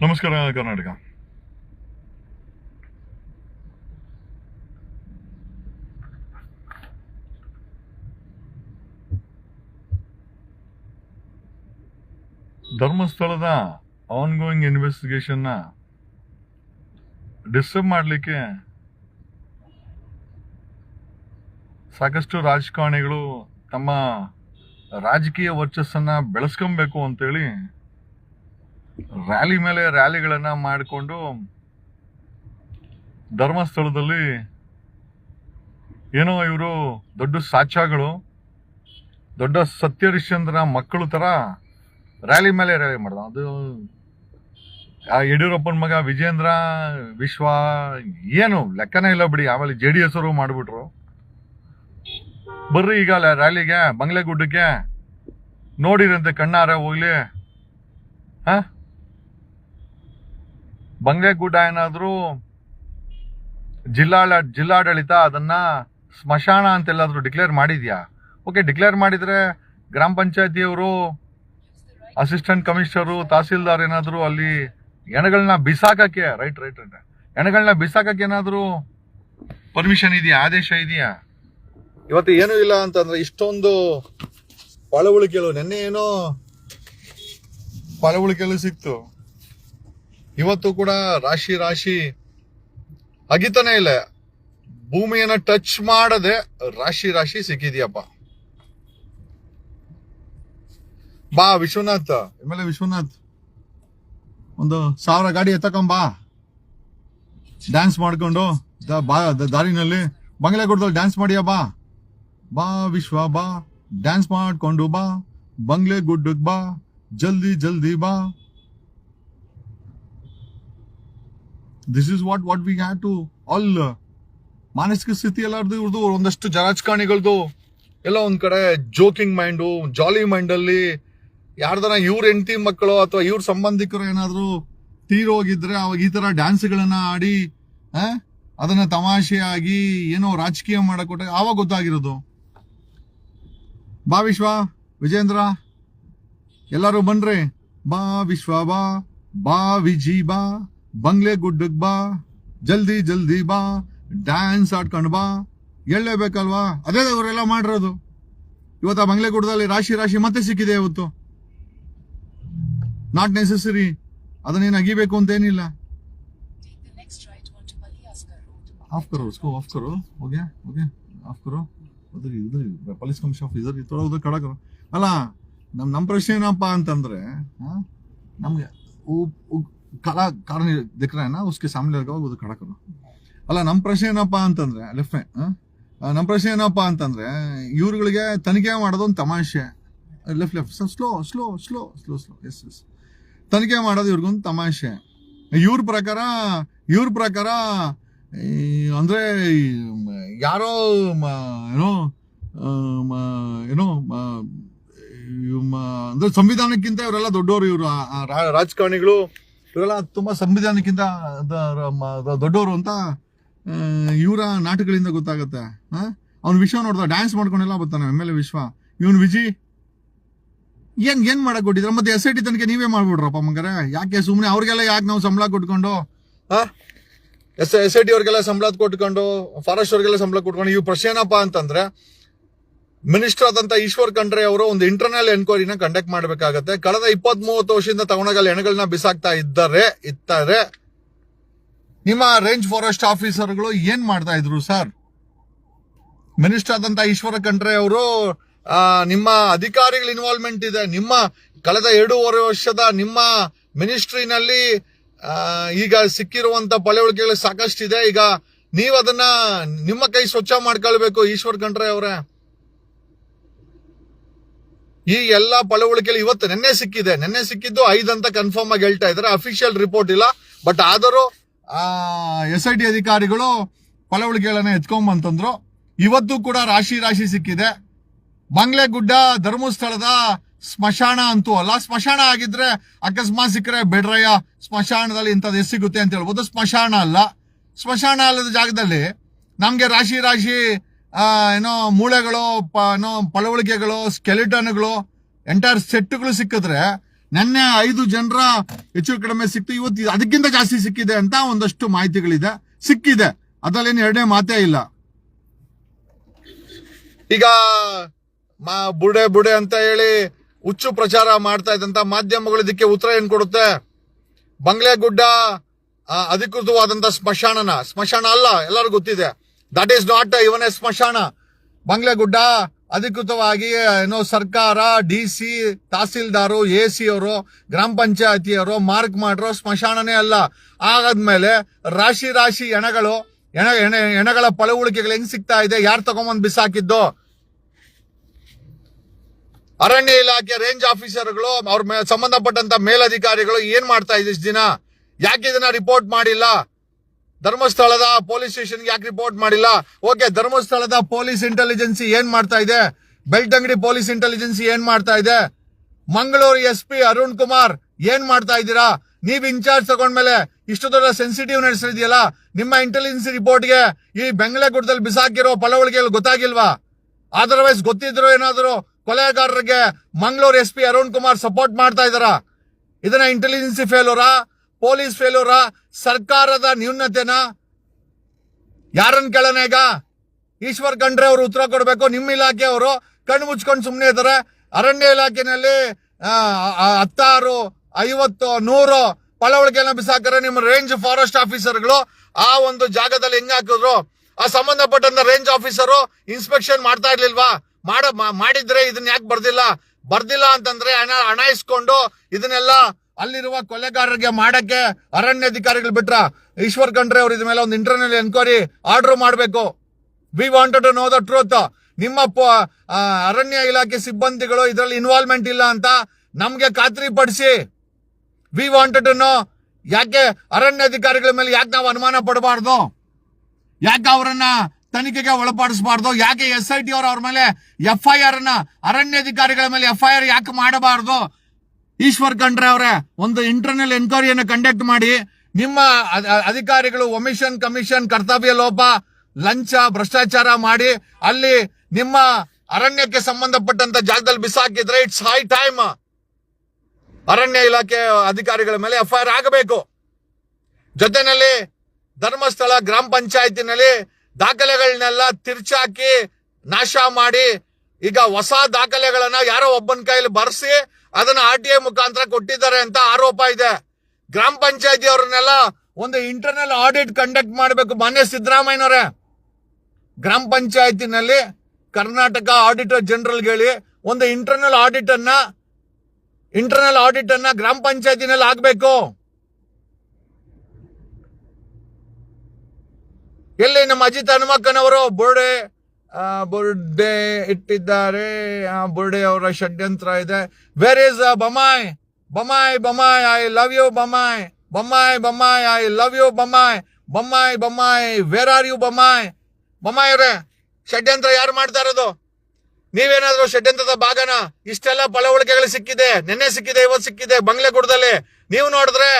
ನಮಸ್ಕಾರ, ಕರ್ನಾಟಕ. ಧರ್ಮಸ್ಥಳದ on going ಇನ್ವೆಸ್ಟಿಗೇಷನ್ನ disturb ಮಾಡಲಿಕ್ಕೆ ಸಾಕಷ್ಟು ರಾಜಕಾರಣಿಗಳು ತಮ್ಮ ರಾಜಕೀಯ ವರ್ಚಸ್ಸನ್ನು ಬೆಳೆಸ್ಕೊಬೇಕು ಅಂತೇಳಿ ರ್ಯಾಲಿ ಮೇಲೆ ರ್ಯಾಲಿಗಳನ್ನ ಮಾಡಿಕೊಂಡು ಧರ್ಮಸ್ಥಳದಲ್ಲಿ ಏನೋ ಇವರು ದೊಡ್ಡ ಸಾಚಾಗಳು ದೊಡ್ಡ ಸತ್ಯರಿಶ್ಚಂದ್ರ ಮಕ್ಕಳು ತರ ರ್ಯಾಲಿ ಮೇಲೆ ರ್ಯಾಲಿ ಮಾಡ್ದ ಅದು ಆ ಯಡಿಯೂರಪ್ಪನ ಮಗ ವಿಜೇಂದ್ರ ವಿಶ್ವ ಏನು ಲೆಕ್ಕನೇ ಇಲ್ಲ ಬಿಡಿ, ಆಮೇಲೆ ಜೆ ಡಿ ಎಸ್ ಅವರು ಮಾಡ್ಬಿಟ್ರು. ಬರ್ರಿ ಈಗ ರ್ಯಾಲಿಗೆ ರ್ಯಾಲಿಗೆ, ಬಂಗ್ಲೆಗುಡ್ಡಕ್ಕೆ ನೋಡಿರಂತೆ ಕಣ್ಣಾರ ಹೋಗ್ಲಿ. ಹಾ? ಬಂಗ್ಲೆಗುಡ್ಡ ಏನಾದರೂ ಜಿಲ್ಲಾಡ ಜಿಲ್ಲಾಡಳಿತ ಅದನ್ನ ಸ್ಮಶಾನ ಅಂತೆಲ್ಲಾದರೂ ಡಿಕ್ಲೇರ್ ಮಾಡಿದ್ಯಾ? ಓಕೆ ಡಿಕ್ಲೇರ್ ಮಾಡಿದ್ರೆ ಗ್ರಾಮ ಪಂಚಾಯತಿಯವರು, ಅಸಿಸ್ಟೆಂಟ್ ಕಮಿಷನರು, ತಹಸೀಲ್ದಾರ್ ಏನಾದರೂ ಅಲ್ಲಿ ಎಣಗಳನ್ನ ಬಿಸಾಕಕ್ಕೆ, ರೈಟ್ ರೈಟ್ ರೈಟ್ ಎಣಗಳನ್ನ ಬಿಸಾಕಕ್ಕೆ ಏನಾದರೂ ಪರ್ಮಿಷನ್ ಇದೆಯಾ? ಆದೇಶ ಇದೆಯಾ? ಇವತ್ತು ಏನೂ ಇಲ್ಲ ಅಂತಂದ್ರೆ ಇಷ್ಟೊಂದು ಪಳವಳಿಕೆಗಳು, ನೆನ್ನೆ ಏನೋ ಪಳವಳಿಕೆಗಳು ಸಿಕ್ತು. ಇವತ್ತು ಕೂಡ ರಾಶಿ ರಾಶಿ ಅಗಿತಾನೆ ಇಲ್ಲ. ಭೂಮಿಯನ್ನ ಟಚ್ ಮಾಡದೆ ರಾಶಿ ರಾಶಿ ಸಿಕ್ಕಿದ್ಯಪ್ಪ. ಬಾ ವಿಶ್ವನಾಥ್, ಎಂ ಎಲ್ ವಿಶ್ವನಾಥ್. ಒಂದು ಸಾವಿರ ಗಾಡಿ ಎತ್ತಕೊಂಬಾ ಡ್ಯಾನ್ಸ್ ಮಾಡ್ಕೊಂಡು ದಾರಿನಲ್ಲಿ ಬಂಗ್ಲೆಗುಡ್ದಲ್ಲಿ ಡ್ಯಾನ್ಸ್ ಮಾಡಿಯ ಬಾ. ಬಾ ವಿಶ್ವ, ಬಾ. ಡ್ಯಾನ್ಸ್ ಮಾಡ್ಕೊಂಡು ಬಾ. ಬಂಗ್ಲೆ ಗುಡ್ಡಕ್ ಬಾ. ಜಲ್ದಿ ಜಲ್ದಿ ಬಾ. This is what what we have to all ಮಾನಸಿಕ ಸ್ಥಿತಿ ಎಲ್ಲಾರ್ದು ಇವ್ರದ್ದು ಒಂದಷ್ಟು ರಾಜಕಾರಣಿಗಳದು ಎಲ್ಲ ಒಂದ್ ಕಡೆ ಜೋಕಿಂಗ್ ಮೈಂಡು ಜಾಲಿ ಮೈಂಡಲ್ಲಿ ಯಾರ್ದಾರ ಇವ್ರ ಹೆಂಡತಿ ಮಕ್ಕಳು ಅಥವಾ ಇವ್ರ ಸಂಬಂಧಿಕರು ಏನಾದ್ರು ತೀರೋಗಿದ್ರೆ ಅವಾಗ ಈ ತರ ಡ್ಯಾನ್ಸ್ಗಳನ್ನ ಆಡಿ ಅದನ್ನ ತಮಾಷೆಯಾಗಿ ಏನೋ ರಾಜಕೀಯ ಮಾಡಕೊಟ್ಟ ಆವಾಗ ಗೊತ್ತಾಗಿರೋದು. ಬಾ ವಿಶ್ವ, ವಿಜೇಂದ್ರ, ಎಲ್ಲರೂ ಬನ್ರಿ. ಬಾ ವಿಶ್ವ ಬಾ ಬಾ ವಿಜಿ ಬಾ. ಬಂಗ್ಲೆ ಗುಡ್ಡಕ್ ಬಾ, ಜಲ್ದಿ ಜಲ್ದಿ ಬಾ ಡ್ಯಾನ್ಸ್ ಆಡ್ಕೊಂಡು ಬಾ. ಹೇಳಲೇಬೇಕಲ್ವಾ ಅದೇ ಇವರೆಲ್ಲ ಮಾಡಿರೋದು. ಇವತ್ತು ಆ ಬಂಗ್ಲೆ ಗುಡ್ಡದಲ್ಲಿ ರಾಶಿ ರಾಶಿ ಮತ್ತೆ ಸಿಕ್ಕಿದೆ ಇವತ್ತು. ನಾಟ್ ನೆಸೆಸರಿ ಅದನ್ನೇನು ಅಗಿಬೇಕು ಅಂತೇನಿಲ್ಲ. Of of okay okay of police commission ಇದ್ರ ಅಲ್ಲ ನಮ್ಮ ನಮ್ಮ ಪ್ರಶ್ನೆ ಏನಪ್ಪ ಅಂತಂದ್ರೆ ನಮಗೆ ಕಲಾ ಕಾರಣ ದಿಕ್ರ ನಾ ಉಸ್ಕೆ ಸಾಮ್ನೆ ಲगा ಉದ್ರ ಕಡ ಕರೋ ಅಲ್ಲ ನಮ್ಮ ಪ್ರಶ್ನೆ ಏನಪ್ಪ ಅಂತಂದ್ರೆ, ಲೆಫ್ಟ್ ನಮ್ಮ ಪ್ರಶ್ನೆ ಏನಪ್ಪ ಅಂತಂದ್ರೆ, ಇವ್ರುಗಳಿಗೆ ತನಿಖೆ ಮಾಡೋದೊಂದು ತಮಾಷೆ. Left left slow slow slow slow slow, yes yes. ತನಿಖೆ ಮಾಡೋದು ಇವ್ರಿಗೊಂದು ತಮಾಷೆ. ಇವ್ರ ಪ್ರಕಾರ ಇವ್ರ ಪ್ರಕಾರ ಅಂದ್ರೆ ಯಾರೋ ಏನೋ ಏನೋ ಅಂದ್ರೆ ಸಂವಿಧಾನಕ್ಕಿಂತ ಇವರೆಲ್ಲ ದೊಡ್ಡವರು ಇವರು ರಾಜಕಾರಣಿಗಳು. ಇವರೆಲ್ಲ ತುಂಬಾ ಸಂವಿಧಾನಕ್ಕಿಂತ ದೊಡ್ಡವರು ಅಂತ ಇವರ ನಾಟಕಗಳಿಂದ ಗೊತ್ತಾಗುತ್ತೆ. ಅವ್ನು ವಿಶ್ವ ನೋಡ್ದ ಡ್ಯಾನ್ಸ್ ಮಾಡ್ಕೊಂಡೆಲ್ಲ ಬರ್ತಾನೆ ಎಂ ಎಲ್ ವಿಶ್ವ. ಇವನು ವಿಜಿ, ಏನ್ ಏನ್ ಮಾಡಕ್ ಕೊಟ್ಟಿದ್ರ? ಮತ್ತೆ ಎಸ್ ಐ ಟಿ ತನಕ ನೀವೇ ಮಾಡ್ಬಿಡ್ರಪ್ಪ ಮಂಗಾರೆ. ಯಾಕೆ ಸುಮ್ಮನೆ ಅವ್ರಿಗೆಲ್ಲ ಯಾಕೆ ನಾವು ಸಂಬಳ ಕೊಟ್ಕೊಂಡು ಎಸ್ ಎಸ್ ಐ ಟಿ ಅವ್ರಿಗೆಲ್ಲ ಸಂಬಳ ಕೊಟ್ಕೊಂಡು ಫಾರೆಸ್ಟ್ ಅವ್ರಿಗೆಲ್ಲ ಸಂಬಳ ಕೊಟ್ಕೊಂಡು ಇವ್ ಪ್ರಶ್ನೆ ಏನಪ್ಪ ಅಂತಂದ್ರೆ ಮಿನಿಸ್ಟರ್ ಆದಂತ ಈಶ್ವರ್ ಖಂಡ್ರೆ ಅವರು ಒಂದು ಇಂಟರ್ನಲ್ ಎನ್ಕ್ವೈರಿನ ಕಂಡಕ್ಟ್ ಮಾಡಬೇಕಾಗತ್ತೆ. ಕಳೆದ ಇಪ್ಪತ್ ಮೂವತ್ತು ವರ್ಷದಿಂದ ತಗೊಂಡಾಗ ಎಣಗಳನ್ನ ಬಿಸಾಕ್ತಾ ಇದ್ದಾರೆ, ಇತ್ತಾರೆ. ನಿಮ್ಮ ರೇಂಜ್ ಫಾರೆಸ್ಟ್ ಆಫೀಸರ್ಗಳು ಏನ್ ಮಾಡ್ತಾ ಇದ್ರು ಸರ್ ಮಿನಿಸ್ಟರ್ ಆದಂತ ಈಶ್ವರ ಖಂಡ್ರೆ ಅವರು ನಿಮ್ಮ ಅಧಿಕಾರಿಗಳ ಇನ್ವಾಲ್ವ್ಮೆಂಟ್ ಇದೆ. ನಿಮ್ಮ ಕಳೆದ ಎರಡೂವರೆ ವರ್ಷದ ನಿಮ್ಮ ಮಿನಿಸ್ಟ್ರಿನಲ್ಲಿ ಈಗ ಸಿಕ್ಕಿರುವಂತ ಪಳವಳಿಕೆಗಳು ಸಾಕಷ್ಟಿದೆ. ಈಗ ನೀವು ಅದನ್ನ ನಿಮ್ಮ ಕೈ ಸ್ವಚ್ಛ ಮಾಡ್ಕೊಳ್ಬೇಕು ಈಶ್ವರ್ ಖಂಡ್ರೆ ಅವರೇ. ಈ ಎಲ್ಲಾ ಪಳವಳಿಕೆಯಲ್ಲಿ ಇವತ್ತು ನೆನ್ನೆ ಸಿಕ್ಕಿದೆ. ನೆನ್ನೆ ಸಿಕ್ಕಿದ್ದು ಐದು ಅಂತ ಕನ್ಫರ್ಮ್ ಆಗಿ ಹೇಳ್ತಾ ಇದ್ದಾರೆ. ಅಫಿಷಿಯಲ್ ರಿಪೋರ್ಟ್ ಇಲ್ಲ. ಬಟ್ ಆದರೂ ಎಸ್ ಐ ಟಿ ಅಧಿಕಾರಿಗಳು ಪಳವಳಿಕೆಗಳನ್ನ ಎತ್ಕೊಂಡ್ಬಂತಂದ್ರು. ಇವತ್ತು ಕೂಡ ರಾಶಿ ರಾಶಿ ಸಿಕ್ಕಿದೆ. ಬಂಗ್ಲೆಗುಡ್ಡ ಧರ್ಮಸ್ಥಳದ ಸ್ಮಶಾನ ಅಂತೂ ಅಲ್ಲ. ಸ್ಮಶಾನ ಆಗಿದ್ರೆ ಅಕಸ್ಮಾತ್ ಸಿಕ್ಕರೆ ಬೆಡ್ರಯ್ಯ ಸ್ಮಶಾನದಲ್ಲಿ ಇಂಥದ್ದು ಸಿಗುತ್ತೆ ಅಂತ ಹೇಳ್ಬೋದು. ಸ್ಮಶಾನ ಅಲ್ಲ. ಸ್ಮಶಾನ ಅಲ್ಲದ ಜಾಗದಲ್ಲಿ ನಮಗೆ ರಾಶಿ ರಾಶಿ ಏನೋ ಮೂಳೆಗಳು, ಪ- ಏನೋ ಪಳವಳಿಕೆಗಳು ಸ್ಕೆಲಿಟನ್ಗಳು ಎಂಟೈರ್ ಸೆಟ್ಗಳು ಸಿಕ್ಕಿದ್ರೆ ನೆನ್ನೆ ಐದು ಜನರ ಹೆಚ್ಚು ಕಡಿಮೆ ಸಿಕ್ತು. ಇವತ್ತು ಅದಕ್ಕಿಂತ ಜಾಸ್ತಿ ಸಿಕ್ಕಿದೆ ಅಂತ ಒಂದಷ್ಟು ಮಾಹಿತಿಗಳಿದೆ. ಸಿಕ್ಕಿದೆ. ಅದರಲ್ಲೇನು ಎರಡನೇ ಮಾತೇ ಇಲ್ಲ. ಈಗ ಮಾ, ಬುಡೆ ಬುಡೆ ಅಂತ ಹೇಳಿ ಹುಚ್ಚು ಪ್ರಚಾರ ಮಾಡ್ತಾ ಇದ್ದಂತ ಮಾಧ್ಯಮಗಳು ಇದಕ್ಕೆ ಉತ್ತರ ಏನ್ ಕೊಡುತ್ತೆ? ಬಂಗ್ಲೆ ಗುಡ್ಡ ಅಧಿಕೃತವಾದಂತ ಸ್ಮಶಾನನ. ಸ್ಮಶಾನ ಅಲ್ಲ, ಎಲ್ಲರಿಗೂ ಗೊತ್ತಿದೆ. That is not even a ಸ್ಮಶಾನ ಬಂಗ್ಲೆಗುಡ್ಡ ಅಧಿಕೃತವಾಗಿ ಏನೋ ಸರ್ಕಾರ D C tahsildar A C ಅವರು ಗ್ರಾಮ ಪಂಚಾಯತಿಯವರು ಮಾರ್ಕ್ ಮಾಡಿರೋ ಸ್ಮಶಾನನೇ ಅಲ್ಲ ಆಗದ್ಮೇಲೆ ರಾಶಿ ರಾಶಿ ಎಣಗಳು ಎಣ ಎಣೆ ಎಣಗಳ ಪಳವಳಿಕೆಗಳು ಹೆಂಗ್ ಸಿಗ್ತಾ ಇದೆ ಯಾರು ತಗೊಂಬಂದ್ ಬಿಸಾಕಿದ್ದು ಅರಣ್ಯ ಇಲಾಖೆ ರೇಂಜ್ ಆಫೀಸರ್ಗಳು ಅವ್ರ ಸಂಬಂಧಪಟ್ಟಂತ ಮೇಲಧಿಕಾರಿಗಳು ಏನ್ ಮಾಡ್ತಾ ಇದೆ ಇಷ್ಟ್ ದಿನ ಯಾಕೆ ಇದನ್ನ ರಿಪೋರ್ಟ್ ಮಾಡಿಲ್ಲ ಧರ್ಮಸ್ಥಳದ ಪೊಲೀಸ್ ಸ್ಟೇಷನ್ ಯಾಕೆ ರಿಪೋರ್ಟ್ ಮಾಡಿಲ್ಲ? ಓಕೆ ಧರ್ಮಸ್ಥಳದ ಪೊಲೀಸ್ ಇಂಟೆಲಿಜೆನ್ಸಿ ಏನ್ ಮಾಡ್ತಾ ಇದೆ? ಬೆಳ್ತಂಗಡಿ ಪೊಲೀಸ್ ಇಂಟೆಲಿಜೆನ್ಸಿ ಏನ್ ಮಾಡ್ತಾ ಇದೆ? ಮಂಗಳೂರು ಎಸ್ ಪಿ ಅರುಣ್ ಕುಮಾರ್, ಏನ್ ಮಾಡ್ತಾ ಇದ್ದೀರಾ? ನೀವ್ ಇನ್ಚಾರ್ಜ್ ತಗೊಂಡ್ಮೇಲೆ ಇಷ್ಟು ದೊಡ್ಡ ಸೆನ್ಸಿಟಿವ್ ನಡೆಸಿದೆಯಲ್ಲ ನಿಮ್ಮ ಇಂಟೆಲಿಜೆನ್ಸಿ ರಿಪೋರ್ಟ್ಗೆ ಈ ಬೆಂಗಳೂರದಲ್ಲಿ ಬಿಸಾಕಿರೋ ಪಳವಳಿಗೆಯಲ್ಲಿ ಗೊತ್ತಾಗಿಲ್ವಾ? ಅದರ್ವೈಸ್ ಗೊತ್ತಿದ್ರು ಏನಾದ್ರು ಕೊಲೆಗಾರರಿಗೆ Mangaluru S P Arun Kumar support ಮಾಡ್ತಾ ಇದಾರ ಇದನ್ನ ಇಂಟೆಲಿಜೆನ್ಸಿ ಫೇಲೂರಾ ಪೊಲೀಸ್ ಫೇಲೂರಾ ಸರ್ಕಾರದ ನ್ಯೂನತೆನ ಯಾರನ್ನ ಕೇಳೋಣ ಈಗ? ಈಶ್ವರ್ ಖಂಡ್ರೆ ಅವರು ಉತ್ತರ ಕೊಡಬೇಕು. ನಿಮ್ಮ ಇಲಾಖೆಯವರು ಕಣ್ಣು ಮುಚ್ಕೊಂಡು ಸುಮ್ಮನೆ ಇದ್ದಾರೆ ಅರಣ್ಯ ಇಲಾಖೆನಲ್ಲಿ ಹತ್ತಾರು, ಐವತ್ತು, ನೂರು ಪಳವಳಿಕೆನ ಬಿಸಾಕರೆ ನಿಮ್ಮ ರೇಂಜ್ ಫಾರೆಸ್ಟ್ ಆಫೀಸರ್ಗಳು ಆ ಒಂದು ಜಾಗದಲ್ಲಿ ಹೆಂಗ್ ಹಾಕಿದ್ರು? ಆ ಸಂಬಂಧಪಟ್ಟಂತ ರೇಂಜ್ ಆಫೀಸರು ಇನ್ಸ್ಪೆಕ್ಷನ್ ಮಾಡ್ತಾ ಇರ್ಲಿಲ್ವಾ? ಮಾಡ ಮಾಡಿದ್ರೆ ಇದನ್ನ ಯಾಕೆ ಬರ್ದಿಲ್ಲ? ಬರ್ದಿಲ್ಲ ಅಂತಂದ್ರೆ ಹಣ ಹಣ ಇಸ್ಕೊಂಡು ಇದನ್ನೆಲ್ಲ ಅಲ್ಲಿರುವ ಕೊಲೆಗಾರರಿಗೆ ಮಾಡಕ್ಕೆ ಅರಣ್ಯಾಧಿಕಾರಿಗಳು ಬಿಟ್ರ ಈಶ್ವರ್ ಖಂಡ್ರೆ ಅವರು ಇದ್ರ ಮೇಲೆ ಒಂದು ಇಂಟರ್ನಲ್ ಎನ್ಕ್ವೈರಿ ಆರ್ಡರ್ ಮಾಡಬೇಕು. We wanted to know the truth ನಿಮ್ಮ ಅರಣ್ಯ ಇಲಾಖೆ ಸಿಬ್ಬಂದಿಗಳು ಇದರಲ್ಲಿ ಇನ್ವಾಲ್ವ್ಮೆಂಟ್ ಇಲ್ಲ ಅಂತ ನಮಗೆ ಖಾತ್ರಿ ಪಡಿಸಿ ವಿ ವಾಂಟೆಡ್ ಟು ನೋ ಯಾಕೆ ಅರಣ್ಯಾಧಿಕಾರಿಗಳ ಮೇಲೆ ಯಾಕೆ ನಾವು ಅನುಮಾನ ಪಡಬಾರ್ದು? ಯಾಕೆ ಅವರನ್ನ ತನಿಖೆಗೆ ಒಳಪಡಿಸಬಾರ್ದು? ಯಾಕೆ ಎಸ್ ಐ ಟಿ ಅವರು ಅವ್ರ ಮೇಲೆ ಎಫ್ ಐ ಆರ್ ಅನ್ನ ಅರಣ್ಯಾಧಿಕಾರಿಗಳ ಮೇಲೆ ಎಫ್ ಐ ಆರ್ ಯಾಕೆ ಮಾಡಬಾರ್ದು? ಈಶ್ವರ್ ಖಂಡ್ರೆ ಅವರೇ, ಒಂದು ಇಂಟರ್ನಲ್ ಎನ್ಕ್ವೈರಿಯನ್ನು ಕಂಡಕ್ಟ್ ಮಾಡಿ, ನಿಮ್ಮ ಅಧಿಕಾರಿಗಳು ಒಮಿಷನ್ ಕಮಿಷನ್ ಕರ್ತವ್ಯ ಲೋಪ, ಲಂಚ, ಭ್ರಷ್ಟಾಚಾರ ಮಾಡಿ, ಅಲ್ಲಿ ನಿಮ್ಮ ಅರಣ್ಯಕ್ಕೆ ಸಂಬಂಧಪಟ್ಟಂತ ಜಾಗದಲ್ಲಿ ಬಿಸಾಕಿದ್ರೆ ಇಟ್ಸ್ ಹೈ ಟೈಮ್ ಅರಣ್ಯ ಇಲಾಖೆ ಅಧಿಕಾರಿಗಳ ಮೇಲೆ ಎಫ್ ಐ ಆಗಬೇಕು. ಜೊತೆನಲ್ಲಿ ಧರ್ಮಸ್ಥಳ ಗ್ರಾಮ ಪಂಚಾಯತಿನಲ್ಲಿ ದಾಖಲೆಗಳನ್ನೆಲ್ಲ ತಿರ್ಚಾಕಿ ನಾಶ ಮಾಡಿ, ಈಗ ಹೊಸ ದಾಖಲೆಗಳನ್ನ ಯಾರೋ ಒಬ್ಬನ ಕೈಯಲ್ಲಿ ಬರ್ಸಿ ಅದನ್ನ ಆರ್ ಟಿ ಐ ಮುಖಾಂತರ ಕೊಟ್ಟಿದ್ದಾರೆ ಅಂತ ಆರೋಪ ಇದೆ. ಗ್ರಾಮ ಪಂಚಾಯತಿ ಅವ್ರನ್ನೆಲ್ಲ ಒಂದು ಇಂಟರ್ನಲ್ ಆಡಿಟ್ ಕಂಡಕ್ಟ್ ಮಾಡಬೇಕು ಮಾನ್ಯ ಸಿದ್ದರಾಮಯ್ಯನವರೇ. ಗ್ರಾಮ ಪಂಚಾಯತಿನಲ್ಲಿ ಕರ್ನಾಟಕ ಆಡಿಟರ್ ಜನರಲ್ ಹೇಳಿ ಒಂದು ಇಂಟರ್ನಲ್ ಆಡಿಟ್ ಅನ್ನ ಇಂಟರ್ನಲ್ ಆಡಿಟ್ ಅನ್ನ ಗ್ರಾಮ ಪಂಚಾಯತಿನಲ್ಲಿ ಆಗಬೇಕು. ಎಲ್ಲಿ ನಮ್ಮ ಅಜಿತ್ ಹನುಮಕ್ಕನವರು ಬುರ್ಡೆ ಬುರ್ಡೆ ಇಟ್ಟಿದ್ದಾರೆ. ಆ, ಬುರ್ಡೆ ಅವರ ಷಡ್ಯಂತ್ರ ಇದೆ. Where is Bommai Bommai Bommai I love you Bommai Bommai Bommai I love you Bommai Bommai Bommai where are you Bommai Bommai ಅವರೇ ಷಡ್ಯಂತ್ರ ಯಾರು ಮಾಡ್ತಾ ಇರೋದು? ನೀವೇನಾದ್ರೂ ಷಡ್ಯಂತ್ರದ ಭಾಗನ? ಇಷ್ಟೆಲ್ಲ ಪಳವಳಿಕೆಗಳು ಸಿಕ್ಕಿದೆ. ನಿನ್ನೆ ಸಿಕ್ಕಿದೆ ಇವತ್ತು ಸಿಕ್ಕಿದೆ. ಬಂಗ್ಲೆಗುಡದಲ್ಲಿ ನೀವು ನೋಡಿದ್ರೆ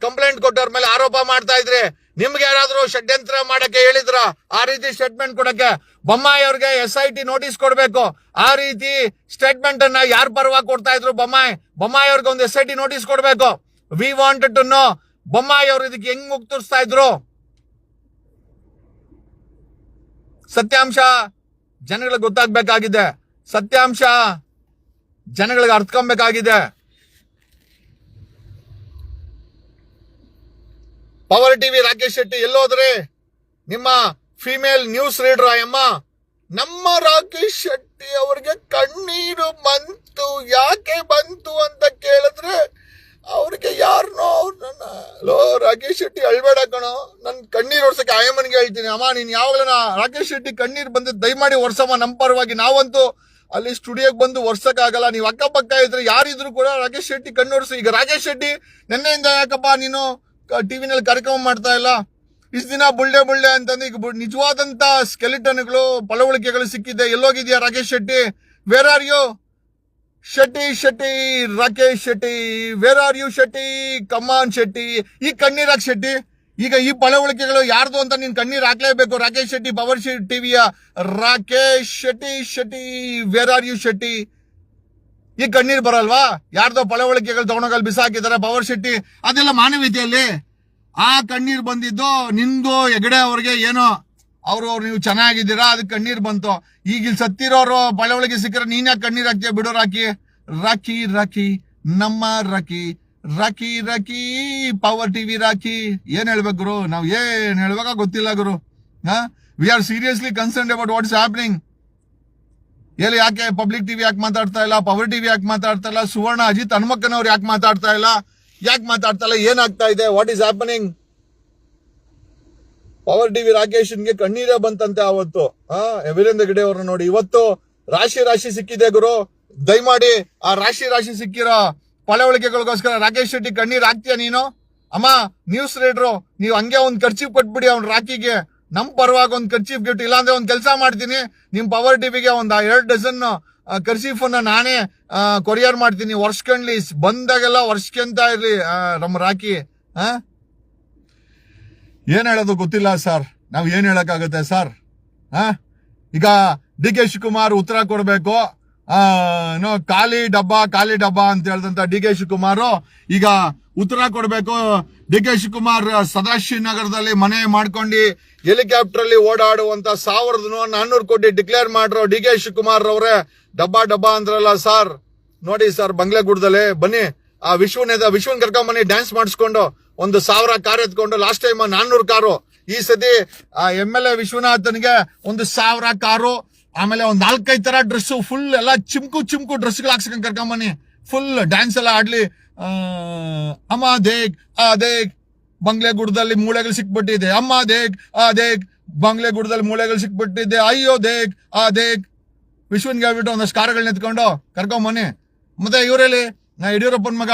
ಕಂಪ್ಲೇಂಟ್ ಕೊಟ್ಟವ್ರ ಮೇಲೆ ಆರೋಪ ಮಾಡ್ತಾ ಇದ್ರಿ ನಿಮ್ಗೆ ಯಾರಾದ್ರೂ ಷಡ್ಯಂತ್ರ ಮಾಡಕ್ಕೆ ಹೇಳಿದ್ರ? ಆ ರೀತಿ ಸ್ಟೇಟ್ಮೆಂಟ್ ಕೊಡಕ್ಕೆ ಬೊಮ್ಮಾಯಿ ಅವ್ರಿಗೆ ಎಸ್ ಐ ಟಿ ನೋಟಿಸ್ ಕೊಡ್ಬೇಕು. ಆ ರೀತಿ ಸ್ಟೇಟ್ಮೆಂಟ್ ಅನ್ನ ಯಾರ ಪರವಾಗಿ ಕೊಡ್ತಾ ಇದ್ರು ಬೊಮ್ಮಾಯಿ? ಬೊಮ್ಮಾಯಿ ಅವ್ರಿಗೆ ಒಂದು ಎಸ್ ಐ ಟಿ ನೋಟಿಸ್ ಕೊಡ್ಬೇಕು. We want to know Bommai ಅವ್ರು ಇದಕ್ಕೆ ಹೆಂಗ್ ಮುಕ್ತರಿಸ್ತಾ ಇದ್ರು? ಸತ್ಯಾಂಶ, ಜನಗಳಿಗೆ ಗೊತ್ತಾಗ್ಬೇಕಾಗಿದೆ. ಸತ್ಯಾಂಶ, ಜನಗಳಿಗೆ ಅರ್ಥಕೊಬೇಕಾಗಿದೆ ಪವರ್ ಟಿವಿ ರಾಕೇಶ್ ಶೆಟ್ಟಿ ಎಲ್ಲೋದ್ರೆ ನಿಮ್ಮ ಫಿಮೇಲ್ ನ್ಯೂಸ್ ರೀಡರ್ ಅಮ್ಮ ನಮ್ಮ ರಾಕೇಶ್ ಶೆಟ್ಟಿ ಅವ್ರಿಗೆ ಕಣ್ಣೀರು ಬಂತು. ಯಾಕೆ ಬಂತು ಅಂತ ಕೇಳಿದ್ರೆ ಅವ್ರಿಗೆ ಯಾರನ್ನೋ ಅವ್ರನ್ನ ಲೋ ರಾಕೇಶ್ ಶೆಟ್ಟಿ ಅಳ್ಬೇಡ ಕಣೋ. ನನ್ನ ಕಣ್ಣೀರು ಒರ್ಸಕ್ಕೆ ಆಯಮ್ಮನಿಗೆ ಹೇಳ್ತೀನಿ. ಅಮ್ಮ, ನೀನು ಯಾವಾಗಲೂ ರಾಕೇಶ್ ಶೆಟ್ಟಿ ಕಣ್ಣೀರು ಬಂದು ದಯಮಾಡಿ ಒರ್ಸಮ್ಮ. ನಮ್ಮ ಪರವಾಗಿ ನಾವಂತೂ ಅಲ್ಲಿ ಸ್ಟುಡಿಯೋಗೆ ಬಂದು ಒರ್ಸಕ್ಕಾಗಲ್ಲ. ನೀವು ಅಕ್ಕಪಕ್ಕ ಇದ್ರೆ ಯಾರಿದ್ರು ಕೂಡ ರಾಕೇಶ್ ಶೆಟ್ಟಿ ಕಣ್ಣೊರ್ಸು. ಈಗ ರಾಕೇಶ್ ಶೆಟ್ಟಿ ನಿನ್ನೆಯಿಂದ ಯಾಕಪ್ಪ ನೀನು ಟಿವಿನಲ್ಲಿ ಕಾರ್ಯಕ್ರಮ ಮಾಡ್ತಾ ಇಲ್ಲ. ಇಷ್ಟು ದಿನ ಬುಳ್ಳೆ ಬುಳ್ಳೆ ಅಂತಂದ್ರೆ ಈಗ ನಿಜವಾದಂತ ಸ್ಕೆಲಿಟನ್ಗಳು ಪಳವಳಿಕೆಗಳು ಸಿಕ್ಕಿದೆ. ಎಲ್ಲೋಗಿದ್ಯಾ Rakesh Shetty? Where are you Shetty Shetty, Rakesh Shetty where are you Shetty? Come on Shetty. ಈ ಕಣ್ಣೀರಾಕ್ ಶೆಟ್ಟಿ. ಈಗ ಈ ಪಳವಳಿಕೆಗಳು ಯಾರ್ದು ಅಂತ ನೀನ್ ಕಣ್ಣೀರ್ ಹಾಕ್ಲೇಬೇಕು. ರಾಕೇಶ್ ಶೆಟ್ಟಿ ಪವರ್ ಶಿ ಟಿವಿಯ Rakesh Shetty Shetty where are you Shetty? ಈ ಕಣ್ಣೀರ್ ಬರಲ್ವಾ? ಯಾರ್ದೋ ಪಳವಳಿಕೆಗಳು ತಗೊಂಡೋಗಲ್ಲಿ ಬಿಸಾಕಿದ್ದಾರೆ ಪವರ್ ಶೆಟ್ಟಿ ಅದೆಲ್ಲ ಮಾನವೀಯತೆಯಲ್ಲಿ. ಆ ಕಣ್ಣೀರ್ ಬಂದಿದ್ದು ನಿಂದು ಹೆಗಡೆ ಅವ್ರಿಗೆ ಏನೋ. ಅವರು ನೀವು ಚೆನ್ನಾಗಿದ್ದೀರಾ? ಅದಕ್ಕೆ ಕಣ್ಣೀರ್ ಬಂತು. ಈಗ ಇಲ್ಲಿ ಸತ್ತಿರೋರು ಪಳವಳಿಗೆ ಸಿಕ್ಕರೆ ನೀನ್ ಯಾಕೆ ಕಣ್ಣೀರ್ ಹಾಕ್ತೀಯ? ಬಿಡೋ ರಾಕಿ. ರಾಕಿ ರಾಕಿ, ನಮ್ಮ rakhi. Rocky Rocky power TV Rocky. ಏನ್ ಹೇಳ್ಬೇಕು ಗುರು? ನಾವ್ ಏನ್ ಹೇಳ್ಬೇಕಾ ಗೊತ್ತಿಲ್ಲ ಗುರು. We are seriously concern about what's happening ಎಲ್ಲಿ ಯಾಕೆ ಪಬ್ಲಿಕ್ ಟಿವಿ ಯಾಕೆ ಮಾತಾಡ್ತಾ ಇಲ್ಲ? ಪವರ್ ಟಿವಿ ಯಾಕೆ ಮಾತಾಡ್ತಾ ಇಲ್ಲ? ಸುವರ್ಣ, ಅಜಿತ್ ಹನುಮಕ್ಕನವ್ರು ಯಾಕೆ ಮಾತಾಡ್ತಾ ಇಲ್ಲ? ಯಾಕೆ ಮಾತಾಡ್ತಾ ಇಲ್ಲ? ಏನಾಗ್ತಾ ಇದೆ? What is happening power TV ರಾಕೇಶನ್ಗೆ ಕಣ್ಣೀರೇ ಬಂತಂತೆ ಅವತ್ತು ಆ ವೀರೇಂದ್ರ ಗಿಡೆ ಅವ್ರನ್ನ ನೋಡಿ. ಇವತ್ತು ರಾಶಿ ರಾಶಿ ಸಿಕ್ಕಿದೆ ಗುರು. ದಯಮಾಡಿ ಆ ರಾಶಿ ರಾಶಿ ಸಿಕ್ಕಿರೋ ಪಳವಳಿಕೆಗಳಿಗೋಸ್ಕರ ರಾಕೇಶ್ ಶೆಟ್ಟಿ ಕಣ್ಣೀರ್ ಹಾಕ್ತೀಯ ನೀನು? ಅಮ್ಮ ನ್ಯೂಸ್ ರೀಡ್ರು ನೀವು ಹಂಗೆ ಒಂದ್ ಖರ್ಚಿಗೆ ಕೊಟ್ಬಿಡಿ ಅವ್ನ ರಾಕಿಗೆ ನಮ್ ಪರವಾಗಿ ಒಂದು ಕರ್ಚೀಫ್ ಗಿಫ್ಟ್ ಇಲ್ಲಾಂದ್ರೆ ಒಂದು ಕೆಲಸ ಮಾಡ್ತೀನಿ. ನಿಮ್ಮ ಪವರ್ ಟಿವಿಗೆ ಒಂದು ಎರಡ್ ಡಜನ್ ಖರ್ಚೀಫ್ ಅನ್ನ ನಾನೇ ಕೊರಿಯರ್ ಮಾಡ್ತೀನಿ. ವರ್ಷಕೊಂಡ್ಲಿ ಬಂದಾಗೆಲ್ಲ ವರ್ಷಕ್ಕೆಂತ ಇರ್ಲಿ ನಮ್ಮ ರಾಕಿ ಏನು ಹೇಳೋದು ಗೊತ್ತಿಲ್ಲ ಸರ್. ನಾವು ಏನು ಹೇಳೋಕ್ಕಾಗುತ್ತೆ ಸರ್? ಹಾಂ ಈಗ ಡಿ ಕೆ ಶಿವಕುಮಾರ್ ಉತ್ತರ ಕೊಡಬೇಕು. ಏನೋ ಖಾಲಿ ಡಬ್ಬ ಖಾಲಿ ಡಬ್ಬ ಅಂತ ಹೇಳ್ದಂತ ಡಿ ಕೆ ಶಿವಕುಮಾರು. ಈಗ ಉತ್ತರ ಕೊಡಬೇಕು. ಡಿ ಕೆ ಶಿವಕುಮಾರ್ ಸದಾಶಿವ ನಗರದಲ್ಲಿ ಮನೆ ಮಾಡ್ಕೊಂಡು ಹೆಲಿಕಾಪ್ಟರ್ ಅಲ್ಲಿ ಓಡಾಡುವಂತ ಸಾವಿರದ ನಾನ್ನೂರು ಕೋಟಿ ಡಿಕ್ಲೇರ್ ಮಾಡ್ರೋ ಡಿ ಕೆ ಶಿವಕುಮಾರ್ ಅವರೇ ಡಬ್ಬ ಡಬ್ಬ ಅಂದ್ರಲ್ಲ ಸರ್. ನೋಡಿ ಸರ್ ಬಂಗ್ಲೆಗೂಡದಲ್ಲಿ ಬನ್ನಿ. ಆ ವಿಶ್ವನೇದ ವಿಶ್ವನ್ ಕರ್ಕೊಂಡ್ ಡ್ಯಾನ್ಸ್ ಮಾಡಿಸ್ಕೊಂಡು ಒಂದು ಸಾವಿರ ಕಾರ್ ಎತ್ಕೊಂಡು ಲಾಸ್ಟ್ ಟೈಮ್ ನಾನ್ನೂರು ಕಾರು. ಈ ಸತಿ ಎಂ ಎಲ್ ಎ ವಿಶ್ವನಾಥನ್ಗೆ ಒಂದು ಸಾವಿರ ಕಾರು, ಆಮೇಲೆ ಒಂದ್ ನಾಲ್ಕೈದು ತರ ಡ್ರೆಸ್ ಫುಲ್ ಎಲ್ಲ ಚಿಮ್ಕು ಚಿಮ್ಕು ಡ್ರೆಸ್ಗಳು ಹಾಕ್ಸ್ಕೊಂಡ್ ಕರ್ಕೊಂಡ್ ಬನ್ನಿ ಫುಲ್ ಡ್ಯಾನ್ಸ್ ಎಲ್ಲ ಆಡ್ಲಿ. ಅಮ್ಮ ದೇಗ್, ಆ ದೇಗ್ ಬಂಗ್ಲೆಗೂಡದಲ್ಲಿ ಮೂಳೆಗಳು ಸಿಕ್ಬಿಟ್ಟಿದೆ. ಅಮ್ಮ ದೇಗ್, ಆ ದೇಗ್ ಬಂಗ್ಲೆಗೂಡದಲ್ಲಿ ಮೂಳೆಗಳು ಸಿಕ್ಬಿಟ್ಟಿದೆ. ಅಯ್ಯೋ ದೇಗ್, ಆ ದೇಗ್. ವಿಶ್ವನ್ಗೆ ಹೇಳ್ಬಿಟ್ಟು ಒಂದಷ್ಟು ಕಾರುಗಳನ್ನ ಎತ್ಕೊಂಡು ಕರ್ಕೊಂಡ್ ಬನ್ನಿ. ಮತ್ತೆ ಇವರಲ್ಲಿ, ನಾ ಯಡಿಯೂರಪ್ಪನ ಮಗ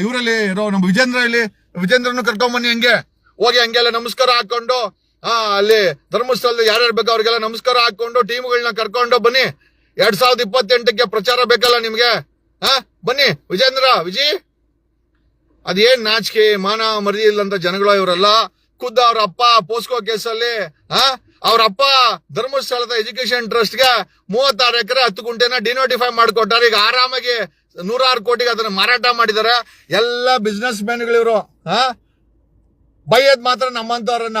ಇವರಲ್ಲಿ ಇರೋ ನಮ್ಮ ವಿಜೇಂದ್ರ ಇಲ್ಲಿ ವಿಜೇಂದ್ರನು ಕರ್ಕೊಂಬನ್ನಿ ಹಂಗೆ. ಹೋಗಿ ಹಂಗೆಲ್ಲ ನಮಸ್ಕಾರ ಹಾಕೊಂಡು, ಆ, ಅಲ್ಲಿ ಧರ್ಮಸ್ಥಳದ ಯಾರ್ಯಾರು ಬೇಕೋ ಅವ್ರಿಗೆಲ್ಲ ನಮಸ್ಕಾರ ಹಾಕೊಂಡು ಟೀಮ್ಗಳನ್ನ ಕರ್ಕೊಂಡು ಬನ್ನಿ. ಎರಡ್ ಸಾವಿರದ ಇಪ್ಪತ್ತೆಂಟಕ್ಕೆ ಪ್ರಚಾರ ಬೇಕಲ್ಲ ನಿಮ್ಗೆ? ಹಾ, ಬನ್ನಿ, ವಿಜೇಂದ್ರ, ವಿಜಿ. ಅದೇನ್ ನಾಚಿಕೆ, ಮಾನ ಮರ್ಯಾದೆ ಇಲ್ಲಂತ ಜನಗಳು ಇವರೆಲ್ಲ ಖುದ್ದ ಅವ್ರ ಅಪ್ಪ ಪೋಸ್ಕೋ ಕೇಸಲ್ಲಿ, ಹಾ, ಅವ್ರ ಅಪ್ಪ ಧರ್ಮಸ್ಥಳದ ಎಜುಕೇಶನ್ ಟ್ರಸ್ಟ್ಗೆ ಮೂವತ್ತಾರು ಎಕರೆ ಹತ್ತು ಗುಂಟೆನ ಡಿನೋಟಿಫೈ ಮಾಡಿಕೊಟ್ಟಾರೆ. ಈಗ ಆರಾಮಾಗಿ ನೂರಾರು ಕೋಟಿಗೆ ಅದನ್ನ ಮಾರಾಟ ಮಾಡಿದಾರೆ. ಎಲ್ಲ ಬಿಸ್ನೆಸ್ ಮ್ಯಾನ್ಗಳು ಇವರು, ಹಾ? ಬೈಯದ್ ಮಾತ್ರ ನಮ್ಮಂತವ್ರನ್ನ.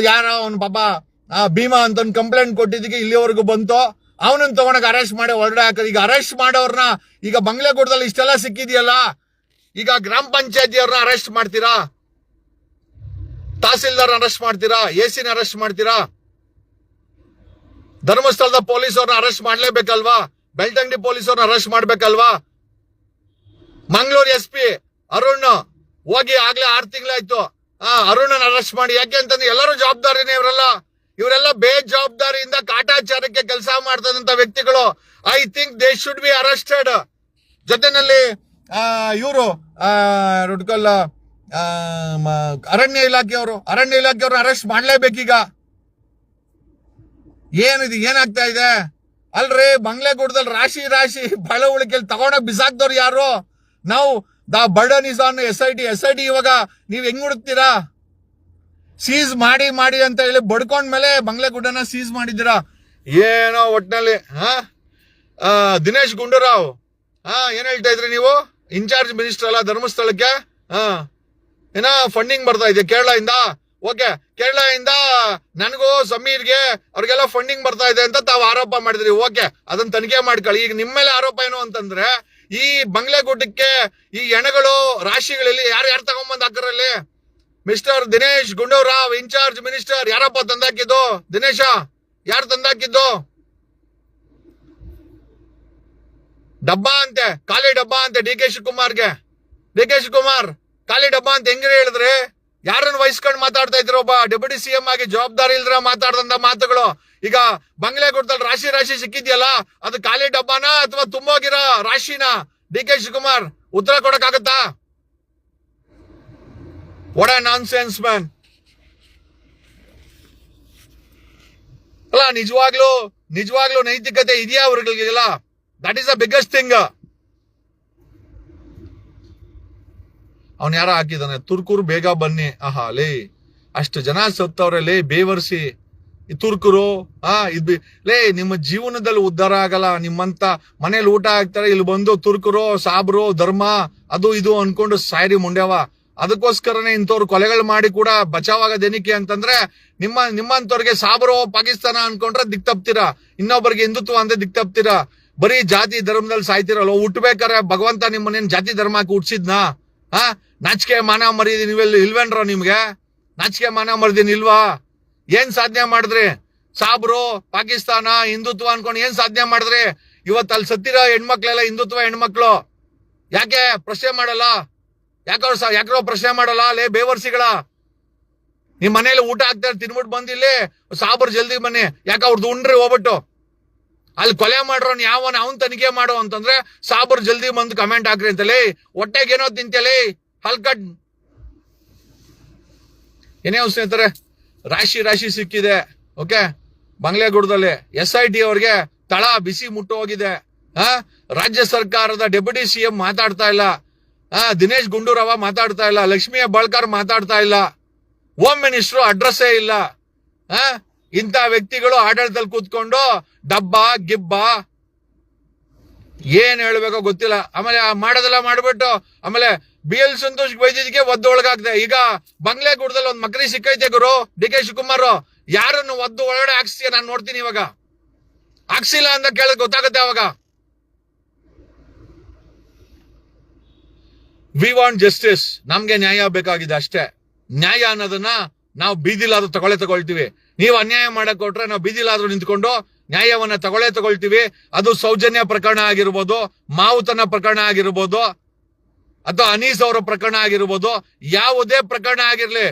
ಯಾರ ಅವ್ನ ಪಾಪ, ಆ, ಭೀಮಾ ಅಂತ ಕಂಪ್ಲೇಂಟ್ ಕೊಟ್ಟಿದ್ದಕ್ಕೆ ಇಲ್ಲಿವರೆಗೂ ಬಂತು. ಅವನನ್ನ ತಗೊಂಡಾಗ ಅರೆಸ್ಟ್ ಮಾಡಿ ಹೊರಡ ಹಾಕೋದು ಈಗ ಅರೆಸ್ಟ್ ಮಾಡೋರ್ನ ಈಗ ಬಂಗ್ಲೆಗೂಡದಲ್ಲಿ ಇಷ್ಟೆಲ್ಲ ಸಿಕ್ಕಿದೆಯಲ್ಲ, ಈಗ ಗ್ರಾಮ ಪಂಚಾಯತಿ ಅವ್ರನ್ನ ಅರೆಸ್ಟ್ ಮಾಡ್ತೀರಾ? ತಹಸೀಲ್ದಾರ್ ಅರೆಸ್ಟ್ ಮಾಡ್ತೀರಾ? ಎ ಸಿನ ಅರೆಸ್ಟ್ ಮಾಡ್ತೀರಾ? ಧರ್ಮಸ್ಥಳದ ಪೊಲೀಸ್ ಅವ್ರನ್ನ ಅರೆಸ್ಟ್ ಮಾಡ್ಲೇಬೇಕಲ್ವಾ? ಬೆಳ್ತಂಗಡಿ ಪೊಲೀಸ್ ಅವ್ರನ್ನ ಅರೆಸ್ಟ್ ಮಾಡ್ಬೇಕಲ್ವಾ? ಮಂಗಳೂರು ಎಸ್ ಪಿ ಅರುಣ್ ಹೋಗಿ ಆಗ್ಲೇ ಆರು ತಿಂಗಳಾಯ್ತು. ಆ ಅರುಣನ್ ಅರೆಸ್ಟ್ ಮಾಡಿ. ಯಾಕೆ ಅಂತಂದ್ರೆ ಎಲ್ಲರೂ ಜವಾಬ್ದಾರಿನೇ ಇವರೆಲ್ಲ. ಇವರೆಲ್ಲ ಬೇಜವಾಬ್ದಾರಿಯಿಂದ ಕಾಟಾಚಾರಕ್ಕೆ ಕೆಲಸ ಮಾಡ್ತದಂತ ವ್ಯಕ್ತಿಗಳು I think they should be arrested ಜೊತೆನಲ್ಲಿ ಇವರು ರುಡ್ಕಲ್ ಅರಣ್ಯ ಇಲಾಖೆಯವರು ಅರಣ್ಯ ಇಲಾಖೆಯವರು ಅರೆಸ್ಟ್ ಮಾಡಲೇಬೇಕೀಗ. ಏನಿದೆ, ಏನಾಗ್ತಾ ಇದೆ? ಅಲ್ರಿ, ಬಂಗ್ಲೆಗೂಡದಲ್ಲಿ ರಾಶಿ ರಾಶಿ ಬಳ ಉಳಿಕೆಯಲ್ಲಿ ತಗೊಂಡೋಗಿ ಬಿಸಾಕ್ದವ್ರು ಯಾರು? ನಾವು, the burden is on S I T, S I T ಇವಾಗ ನೀವು ಹೆಂಗ್ ಹುಡುಕ್ತೀರಾ? ಸೀಸ್ ಮಾಡಿ ಮಾಡಿ ಅಂತ ಹೇಳಿ ಬಡ್ಕೊಂಡ್ಮೇಲೆ ಬಂಗ್ಲೆಗುಡ್ಡನ ಸೀಸ್ ಮಾಡಿದ್ದೀರಾ? ಏನೋ ಒಟ್ನಲ್ಲಿ, ಹಾ? ದಿನೇಶ್ ಗುಂಡೂರಾವ್, ಹಾ, ಏನ್ ಹೇಳ್ತಾ ಇದ್ರಿ ನೀವು? ಇನ್ಚಾರ್ಜ್ ಮಿನಿಸ್ಟರ್ ಅಲ್ಲ, ಧರ್ಮಸ್ಥಳಕ್ಕೆ? ಹಾ? ಏನೋ ಫಂಡಿಂಗ್ ಬರ್ತಾ ಇದೆ ಕೇರಳದಿಂದ? ಓಕೆ ಕೇರಳದಿಂದ ನನಗೂ ಸಮೀರ್ಗೆ ಅವ್ರಿಗೆಲ್ಲ ಫಂಡಿಂಗ್ ಬರ್ತಾ ಇದೆ ಅಂತ ತಾವು ಆರೋಪ ಮಾಡಿದ್ರಿ. ಓಕೆ ಅದನ್ನ ತನಿಖೆ ಮಾಡ್ಕೊಳ್ಳಿ. ಈಗ ನಿಮ್ಮ ಮೇಲೆ ಆರೋಪ ಏನು ಅಂತಂದ್ರೆ, ಈ ಬಂಗ್ಲೆ ಗುಡ್ಡಕ್ಕೆ ಈ ಎಣಗಳು ರಾಶಿಗಳಲ್ಲಿ ಯಾರು ಯಾರು ತಗೊಂಬಂದ್ ಹಾಕರಲ್ಲಿ mister Dinesh Gundu Rao incharge minister, ಯಾರಪ್ಪ ತಂದಾಕಿದ್ದು? ದಿನೇಶ, ಯಾರು ತಂದಾಕಿದ್ದು? ಡಬ್ಬಾ ಅಂತೆ, ಖಾಲಿ ಡಬ್ಬಾ ಅಂತೆ ಡಿ ಕೆ ಶಿವಕುಮಾರ್ಗೆ. ಡಿ ಕೆ ಶಿವಕುಮಾರ್, ಖಾಲಿ ಡಬ್ಬಾ ಅಂತ ಹೆಂಗ್ರಿ ಹೇಳಿದ್ರಿ? ಯಾರನ್ನ ವಹಿಸ್ಕೊಂಡು ಮಾತಾಡ್ತಾ ಇದ್ರು ಒಬ್ಬ ಡೆಪ್ಯೂಟಿ ಸಿಎಂ ಆಗಿ ಜವಾಬ್ದಾರಿ ಇಲ್ದ್ರ ಮಾತಾಡ್ದಂತ ಮಾತುಗಳು? ಈಗ ಬಂಗ್ಲೆ ಕೊಡ್ತಾಳೆ ರಾಶಿ ರಾಶಿ ಸಿಕ್ಕಿದ್ಯಲ್ಲ, ಅದು ಖಾಲಿ ಡಬ್ಬಾನ ಅಥವಾ ತುಂಬೋಗಿರೋ ರಾಶಿನ? ಡಿ ಕೆ ಶಿವಕುಮಾರ್, ಉತ್ತರ ಕೊಡಕ್ಕಾಗತ್ತಾ? ವಾಟ್ ಆ ನಾನ್ ಸೆನ್ಸ್ ಮ್ಯಾನ್ ಅಲ್ಲ, ನಿಜವಾಗ್ಲೂ ನಿಜವಾಗ್ಲೂ ನೈತಿಕತೆ ಇದೆಯಾ ಅವ್ರಿಗೆಲ್ಲ that is the biggest thing ಅವನ್ ಯಾರ ಹಾಕಿದಾನೆ ತುರ್ಕೂರು ಬೇಗ ಬನ್ನಿ. ಆಹಾ, ಲೇ, ಅಷ್ಟು ಜನ ಸತ್ತವ್ರೆ, ಲೇ, ಬೇವರ್ಸಿ. ಈ ತುರ್ಕರು, ಆ, ಇದ್ ಲೇ, ನಿಮ್ಮ ಜೀವನದಲ್ಲಿ ಉದ್ಧಾರ ಆಗಲ್ಲ, ನಿಮ್ಮಂತ ಮನೇಲಿ ಊಟ ಹಾಕ್ತಾರೆ, ಇಲ್ಲಿ ಬಂದು ತುರ್ಕರು, ಸಾಬ್ರು, ಧರ್ಮ, ಅದು ಇದು ಅನ್ಕೊಂಡು ಸಾಯ್ರಿ ಮುಂಡ್ಯವ. ಅದಕ್ಕೋಸ್ಕರನೇ ಇಂಥವ್ರು ಕೊಲೆಗಳು ಮಾಡಿ ಕೂಡ ಬಚಾವಾಗದೇನಿಕೆ ಅಂತಂದ್ರೆ ನಿಮ್ಮ ನಿಮ್ಮಂತವ್ರಿಗೆ ಸಾಬ್ರೋ ಪಾಕಿಸ್ತಾನ ಅನ್ಕೊಂಡ್ರೆ ದಿಕ್ ತಪ್ತೀರಾ ಇನ್ನೊಬ್ಬರಿಗೆ ಹಿಂದುತ್ವ ಅಂದ್ರೆ ದಿಕ್ ತಪ್ತೀರಾ ಬರೀ ಜಾತಿ ಧರ್ಮದಲ್ಲಿ ಸಾಯ್ತಿರಲ್ಲ ಹುಟ್ಬೇಕಾರೆ ಭಗವಂತ ನಿಮ್ಮನ್ನೇನು ಜಾತಿ ಧರ್ಮಕ್ಕೆ ಹುಟ್ಸಿದ್ನಾ? ಹಾ ನಾಚಿಕೆ ಮಾನ ಮರಿದೀನಿ ನೀವೆಲ್ಲ ಇಲ್ವೇನ್ರ ನಿಮ್ಗೆ? ನಾಚಿಕೆ ಮಾನ ಮರಿದೀನಿ ಇಲ್ವಾ? ಏನ್ ಸಾಧನೆ ಮಾಡಿದ್ರಿ? ಸಾಬ್ರು, ಪಾಕಿಸ್ತಾನ, ಹಿಂದುತ್ವ ಅನ್ಕೊಂಡು ಏನ್ ಸಾಧನೆ ಮಾಡಿದ್ರಿ? ಇವತ್ತು ಅಲ್ಲಿ ಸತ್ತಿರೋ ಹೆಣ್ಮಕ್ಳೆಲ್ಲ ಹಿಂದುತ್ವ ಹೆಣ್ಮಕ್ಳು. ಯಾಕೆ? ಪ್ರಶ್ನೆ ಮಾಡಲ್ಲ? ಸಾ, ಯಾಕ್ರೋ ಪ್ರಶ್ನೆ ಮಾಡಲ್ಲ? ಲೇ, ಬೇವರ್ಸಿಗಳ. ನಿಮ್ ಮನೇಲಿ ಊಟ ಹಾಕ್ತಾರೆ ತಿನ್ಬಿಟ್ಟು ಬಂದಿಲ್ಲಿ ಸಾಬರ್ ಜಲ್ದಿ ಬನ್ನಿ. ಯಾಕೆ ಅವ್ರದ್ದು ಉಂಡ್ರಿ ಹೋಗ್ಬಿಟ್ಟು. ಅಲ್ಲಿ ಕೊಲೆ ಮಾಡ್ರೋನ್ ಯಾವನ್, ಅವನ್ ತನಿಖೆ ಮಾಡೋ ಅಂತಂದ್ರೆ ಸಾಬರ್ ಜಲ್ದಿ ಬಂದು ಕಮೆಂಟ್ ಹಾಕ್ರಿ ಅಂತಲೇ ಹೊಟ್ಟೆಗೇನೋ ತಿಂತಲೇ ಹಲ್ಕಟ್ ಏನೇ ಸ್ನೇಹಿತರೆ, ರಾಶಿ ರಾಶಿ ಸಿಕ್ಕಿದೆ, ಓಕೆ? ಬಂಗ್ಲೆಗೂಡದಲ್ಲಿ ಎಸ್ ಐ ಟಿ ಅವ್ರಿಗೆ ತಳ ಬಿಸಿ ಮುಟ್ಟು ಹೋಗಿದೆ ರಾಜ್ಯ ಸರ್ಕಾರದ ಡೆಪ್ಯೂಟಿ ಸಿಎಂ ಮಾತಾಡ್ತಾ ಇಲ್ಲ. ಆ, ದಿನೇಶ್ ಗುಂಡೂರಾವ ಮಾತಾಡ್ತಾ ಇಲ್ಲ ಲಕ್ಷ್ಮೀ ಹೆಬ್ಬಾಳ್ಕರ್ ಮಾತಾಡ್ತಾ ಇಲ್ಲ ಹೋಮ್ ಮಿನಿಸ್ಟ್ರು ಅಡ್ರೆಸ್ಸೇ ಇಲ್ಲ, ಆ, ಇಂಥ ವ್ಯಕ್ತಿಗಳು ಆಡಳಿತದಲ್ಲಿ ಕೂತ್ಕೊಂಡು ಡಬ್ಬ, ಗಿಬ್ಬ ಏನ್ ಹೇಳ್ಬೇಕೋ ಗೊತ್ತಿಲ್ಲ. ಆಮೇಲೆ ಮಾಡೋದೆಲ್ಲ ಮಾಡ್ಬಿಟ್ಟು, ಆಮೇಲೆ ಬಿ ಎಲ್ ಸಂತೋಷ್ ವೈದ್ಯಕ್ಕೆ ಒದ್ದು ಒಳಗಾಗ್ದೆ. ಈಗ ಬಂಗ್ಲೆಗೂಡದಲ್ಲಿ ಒಂದ್ ಮಕ್ರಿ ಸಿಕ್ಕೈತೆ ಗುರು, ಡಿ ಕೆ ಶಿವಕುಮಾರ್. ಯಾರನ್ನು ಒದ್ದು ಒಳಗಡೆ ಹಾಕ್ಸ್ತೀಯ? ನಾನು ನೋಡ್ತೀನಿ ಇವಾಗ. ಹಾಕ್ಸಿಲ್ಲ ಅಂತ ಕೇಳಕ್ ಗೊತ್ತಾಗುತ್ತೆ ಅವಾಗ. ವಿ ವಾಂಟ್ ಜಸ್ಟಿಸ್ ನಮ್ಗೆ ನ್ಯಾಯ ಬೇಕಾಗಿದೆ ಅಷ್ಟೇ. ನ್ಯಾಯ ಅನ್ನೋದನ್ನ ನಾವು ಬೀದಿಲಾದ್ರೂ ತಗೊಳ್ಳೇ ತಗೊಳ್ತೀವಿ. ನೀವು ಅನ್ಯಾಯ ಮಾಡಕ್ ಕೊಟ್ರೆ ನಾವು ಬೀದಿಲಾದ್ರೂ ನಿಂತ್ಕೊಂಡು ನ್ಯಾಯವನ್ನ ತಗೊಳ್ಳೇ ತಗೊಳ್ತೀವಿ. ಅದು ಸೌಜನ್ಯ ಪ್ರಕರಣ ಆಗಿರ್ಬೋದು, ಮಾವುತನ ಪ್ರಕರಣ ಆಗಿರ್ಬೋದು, ಅಥವಾ ಅನೀಸ್ ಅವರ ಪ್ರಕರಣ ಆಗಿರ್ಬೋದು, ಯಾವುದೇ ಪ್ರಕರಣ ಆಗಿರ್ಲಿ,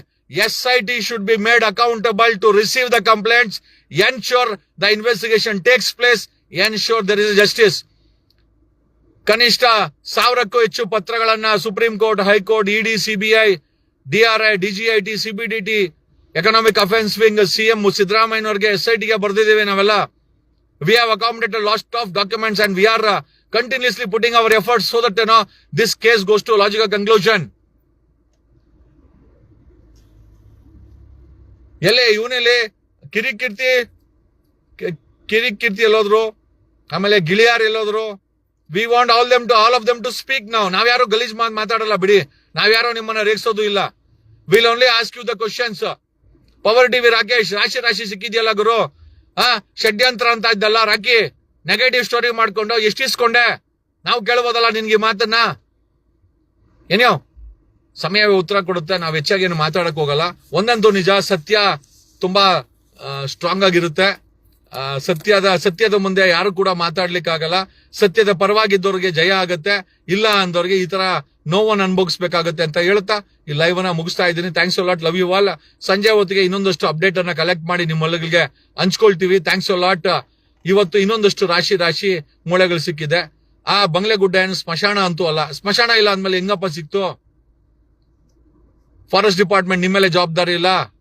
S I T should be made accountable to receive the complaints ensure the investigation takes place ensure there is justice ಕನಿಷ್ಠ ಸಾವಿರಕ್ಕೂ ಹೆಚ್ಚು ಪತ್ರಗಳನ್ನ supreme court, high court, ED, CBI DRI DGIT CBDT economic offence wing CM ಸಿದ್ದರಾಮಯ್ಯನವರಿಗೆ S I ಟಿಗೆ ಬರೆದಿದ್ದೇವೆ ನಾವೆಲ್ಲ. We have accommodated last of documents and we are continuously putting our efforts so that no this case goes to logical conclusion ಎಲ್ಲೇ, ಇವನಲ್ಲಿ? ಕಿರಿಕೀರ್ತಿ ಕಿರಿಕ್ ಕಿರಿಕೀರ್ತಿ ಎಲ್ಲೋದ್ರು? ಆಮೇಲೆ Giliyar ಎಲ್ಲೋದ್ರು? We want all them to all of them to speak ನಾವು ನಾವ್ಯಾರು ಗಲೀಜ್ ಮಾತ್ ಮಾತಾಡಲ್ಲ ಬಿಡಿ. ನಾವ್ಯಾರೋ ನಿಮ್ಮನ್ನ ರೇಗಿಸೋದು ಇಲ್ಲ. Will only ask you the questions power TV Rakesh ರಾಶಿ ರಾಶಿ ಸಿಕ್ಕಿದ್ಯಲ್ಲ ಗುರು? ಆ ಷಡ್ಯಂತ್ರ ಅಂತ ಇದ್ದಲ್ಲ, ರಾಕಿ. ನೆಗೆಟಿವ್ ಸ್ಟೋರಿ ಮಾಡ್ಕೊಂಡು ಎಷ್ಟಿಸ್ಕೊಂಡೆ ನಾವು ಕೇಳ್ಬೋದಲ್ಲ ನಿನ್ಗೆ ಮಾತನ್ನ. ಏನೋ ಸಮಯ ಉತ್ತರ ಕೊಡುತ್ತೆ, ನಾವು ಹೆಚ್ಚಾಗಿ ಏನು ಮಾತಾಡಕ್ ಹೋಗಲ್ಲ. ಒಂದಂತೂ ನಿಜ, ಸತ್ಯ ತುಂಬಾ ಸ್ಟ್ರಾಂಗ್ ಆಗಿರುತ್ತೆ. ಸತ್ಯದ ಸತ್ಯದ ಮುಂದೆ ಯಾರು ಕೂಡ ಮಾತಾಡ್ಲಿಕ್ಕಾಗಲ್ಲ. ಸತ್ಯದ ಪರವಾಗಿದ್ದವ್ರಿಗೆ ಜಯ ಆಗತ್ತೆ. ಇಲ್ಲ ಅಂದವ್ರಿಗೆ ಈ ತರ ನೋವನ್ನು ಅನುಭವಿಸ್ಬೇಕಾಗತ್ತೆ ಅಂತ ಹೇಳ್ತಾ ಈ ಲೈವ್ ಅನ್ನ ಮುಗಿಸ್ತಾ ಇದ್ದೀನಿ. Thanks lot love you all ಸಂಜೆ ಹೊತ್ತಿಗೆ ಇನ್ನೊಂದಷ್ಟು ಅಪ್ಡೇಟ್ ಅನ್ನ ಕಲೆಕ್ಟ್ ಮಾಡಿ ನಿಮ್ಮೊಳಗೆ ಹಂಚ್ಕೊಳ್ತೀವಿ. ಥ್ಯಾಂಕ್ಸ್ ಲಾಟ್ ಇವತ್ತು ಇನ್ನೊಂದಷ್ಟು ರಾಶಿ ರಾಶಿ ಮೂಳೆಗಳು ಸಿಕ್ಕಿದೆ. ಆ ಬಂಗ್ಲೆ ಗುಡ್ಡ ಏನು ಸ್ಮಶಾನ ಅಂತೂ ಅಲ್ಲ. ಸ್ಮಶಾನ ಇಲ್ಲ ಅಂದ್ಮೇಲೆ ಹೆಂಗಪ್ಪ ಸಿಕ್ತು? ಫಾರೆಸ್ಟ್ ಡಿಪಾರ್ಟ್ಮೆಂಟ್ ನಿಮ್ಮೇಲೆ ಜವಾಬ್ದಾರಿ ಇಲ್ಲ.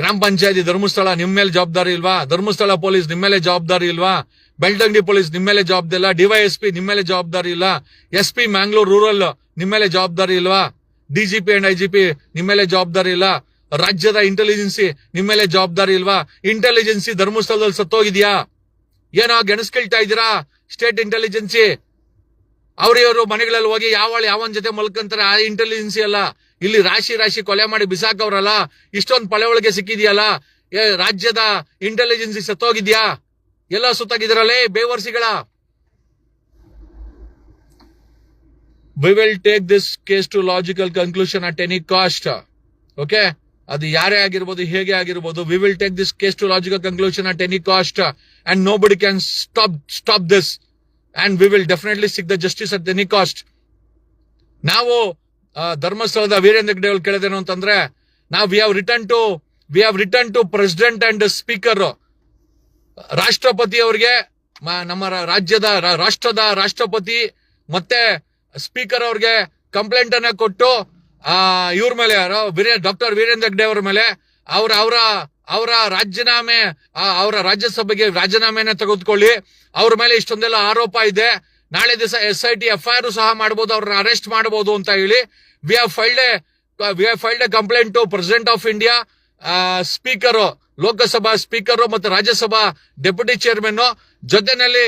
ಗ್ರಾಮ ಪಂಚಾಯತಿ ಧರ್ಮಸ್ಥಳ ನಿಮ್ಮ ಮೇಲೆ ಜವಾಬ್ದಾರಿ ಇಲ್ವಾ? ಧರ್ಮಸ್ಥಳ ಪೊಲೀಸ್ ನಿಮ್ಮ ಮೇಲೆ ಜವಾಬ್ದಾರಿ ಇಲ್ವಾ? ಬೆಳ್ತಂಗಡಿ ಪೊಲೀಸ್ ನಿಮ್ಮ ಮೇಲೆ ಜವಾಬ್ದಾರಿ ಇಲ್ಲ. ಡಿವೈಎಸ್ಪಿ ನಿಮ್ಮ ಮೇಲೆ ಜವಾಬ್ದಾರಿ ಇಲ್ಲ. ಎಸ್ ಪಿ ಮ್ಯಾಂಗ್ಳೂರ್ ರೂರಲ್ ನಿಮ್ಮ ಮೇಲೆ ಜವಾಬ್ದಾರಿ ಇಲ್ವಾ? ಡಿಜಿಪಿ ಅಂಡ್ ಐಜಿಪಿ ನಿಮ್ಮ ಮೇಲೆ ಜವಾಬ್ದಾರಿ ಇಲ್ಲ. ರಾಜ್ಯದ ಇಂಟೆಲಿಜೆನ್ಸಿ ನಿಮ್ಮ ಮೇಲೆ ಜವಾಬ್ದಾರಿ ಇಲ್ವಾ? ಇಂಟೆಲಿಜೆನ್ಸಿ ಧರ್ಮಸ್ಥಳದಲ್ಲಿ ಸತ್ತೋಗಿದ್ಯಾ? ಏನೋ ಗೆಣಸ್ಕೊಳ್ತಾ ಇದ್ದೀರಾ? State intelligence? ಅವ್ರಿವರು ಮನೆಗಳಲ್ಲಿ ಹೋಗಿ ಯಾವಳ ಯಾವನ್ ಜೊತೆ ಮಲ್ಕಂತಾರೆ? ಆ ಇಂಟೆಲಿಜೆನ್ಸಿ ಅಲ್ಲ. ಇಲ್ಲಿ ರಾಶಿ ರಾಶಿ ಕೊಲೆ ಮಾಡಿ ಬಿಸಾಕವ್ರಲ್ಲ, ಇಷ್ಟೊಂದು ಪಳೆ ಒಳಗೆ ರಾಜ್ಯದ ಇಂಟೆಲಿಜೆನ್ಸಿ ಸತ್ತೋಗಿದ್ಯಾ? ಎಲ್ಲ ಸುತ್ತಾಗಿದ್ರಲ್ಲೇ ಬೇವರ್ಸಿಗಳ. We will take this case to logical conclusion at any cost okay ಅದು ಯಾರೇ ಆಗಿರ್ಬೋದು, ಹೇಗೆ ಆಗಿರ್ಬೋದು we will take this case to logical conclusion at any cost and nobody can stop stop this and we will definitely seek the justice at any cost ನಾವು ಧರ್ಮಸ್ಥಳದ ವೀರೇಂದ್ರ ಹೆಗ್ಡೆ ಅವ್ರು ಕೇಳಿದೇನು ಅಂತಂದ್ರೆ, ನಾವು we have return to we have return to president and speaker ರಾಷ್ಟ್ರಪತಿ ಅವರಿಗೆ ನಮ್ಮ ರಾಜ್ಯದ ರಾಷ್ಟ್ರದ ರಾಷ್ಟ್ರಪತಿ ಮತ್ತೆ ಸ್ಪೀಕರ್ ಅವ್ರಿಗೆ ಕಂಪ್ಲೇಂಟ್ ಅನ್ನ ಕೊಟ್ಟು, ಆ, ಇವ್ರ ಮೇಲೆ ಡಾಕ್ಟರ್ ವೀರೇಂದ್ರ ಹೆಗ್ಡೆ ಅವ್ರ ಮೇಲೆ ಅವ್ರ, ಅವರ ಅವರ ರಾಜೀನಾಮೆ ಅವರ ರಾಜ್ಯಸಭೆಗೆ ರಾಜೀನಾಮೆನ ತೆಗೆದುಕೊಳ್ಳಿ. ಅವ್ರ ಮೇಲೆ ಇಷ್ಟೊಂದೆಲ್ಲ ಆರೋಪ ಇದೆ. ನಾಳೆ ದಿವಸ S I T F I R ಸಹ ಮಾಡಬಹುದು ಅವ್ರನ್ನ ಅರೆಸ್ಟ್ ಮಾಡಬಹುದು ಅಂತ ಹೇಳಿ we have filed a we have filed a complaint to president of India speaker Lok Sabha speaker ಮತ್ತು ರಾಜ್ಯಸಭಾ ಡೆಪ್ಯೂಟಿ ಚೇರ್ಮನ್ ಜೊತೆನಲ್ಲಿ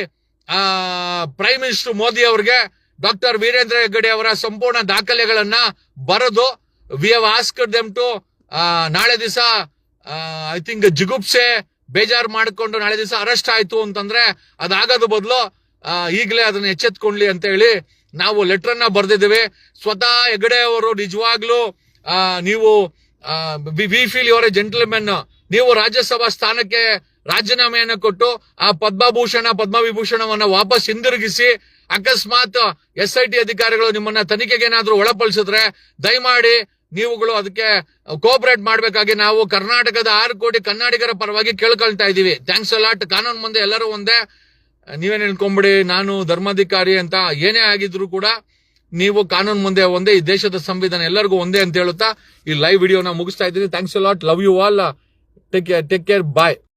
ಪ್ರೈಮ್ ಮಿನಿಸ್ಟರ್ ಮೋದಿ ಅವರಿಗೆ ಡಾಕ್ಟರ್ ವೀರೇಂದ್ರ ಹೆಗ್ಗಡೆ ಅವರ ಸಂಪೂರ್ಣ ದಾಖಲೆಗಳನ್ನ ಬರೆದು we have ask them to ನಾಳೆ ದಿವಸ ಐ ಥಿಂಕ್ ಜಿಗುಪ್ಸೆ ಬೇಜಾರು ಮಾಡಿಕೊಂಡು ನಾಳೆ ದಿವಸ ಅರೆಸ್ಟ್ ಆಯ್ತು ಅಂತಂದ್ರೆ ಅದಾಗೋದು ಬದಲು ಈಗಲೇ ಅದನ್ನ ಎಚ್ಚೆತ್ಕೊಳ್ಳಿ ಅಂತ ಹೇಳಿ ನಾವು ಲೆಟರ್ ಅನ್ನ ಬರೆದಿದ್ದೇವೆ. ಸ್ವತಃ ಹೆಗಡೆ ಅವರು ನಿಜವಾಗ್ಲೂ ನೀವು we feel your a gentlemen. ನೀವು ರಾಜ್ಯಸಭಾ ಸ್ಥಾನಕ್ಕೆ ರಾಜೀನಾಮೆಯನ್ನು ಕೊಟ್ಟು ಆ ಪದ್ಮಭೂಷಣ, ಪದ್ಮವಿಭೂಷಣವನ್ನ ವಾಪಸ್ ಹಿಂದಿರುಗಿಸಿ, ಅಕಸ್ಮಾತ್ ಎಸ್ ಐ ಟಿ ಅಧಿಕಾರಿಗಳು ನಿಮ್ಮನ್ನ ತನಿಖೆಗೆ ಏನಾದ್ರೂ ಒಳಪಡಿಸಿದ್ರೆ ದಯಮಾಡಿ ನೀವುಗಳು ಅದಕ್ಕೆ ಕೋಪರೇಟ್ ಮಾಡಬೇಕಾಗಿ ನಾವು ಕರ್ನಾಟಕದ ಆರು ಕೋಟಿ ಕನ್ನಡಿಗರ ಪರವಾಗಿ ಕೇಳ್ಕೊಳ್ತಾ ಇದೀವಿ. Thanks a lot. ಕಾನೂನು ಮುಂದೆ ಎಲ್ಲರೂ ಒಂದೇ. ನೀವೇನ್ ಹೇಳ್ಕೊಂಬಿಡಿ ನಾನು ಧರ್ಮಾಧಿಕಾರಿ ಅಂತ ಏನೇ ಆಗಿದ್ರು ಕೂಡ ನೀವು ಕಾನೂನು ಮುಂದೆ ಒಂದೇ, ಈ ದೇಶದ ಸಂವಿಧಾನ ಎಲ್ಲರಿಗೂ ಒಂದೇ ಅಂತ ಹೇಳುತ್ತಾ ಈ ಲೈವ್ ವಿಡಿಯೋನ ಮುಗಿಸ್ತಾ ಇದ್ದೀನಿ. Thanks lot love you all take care take care bye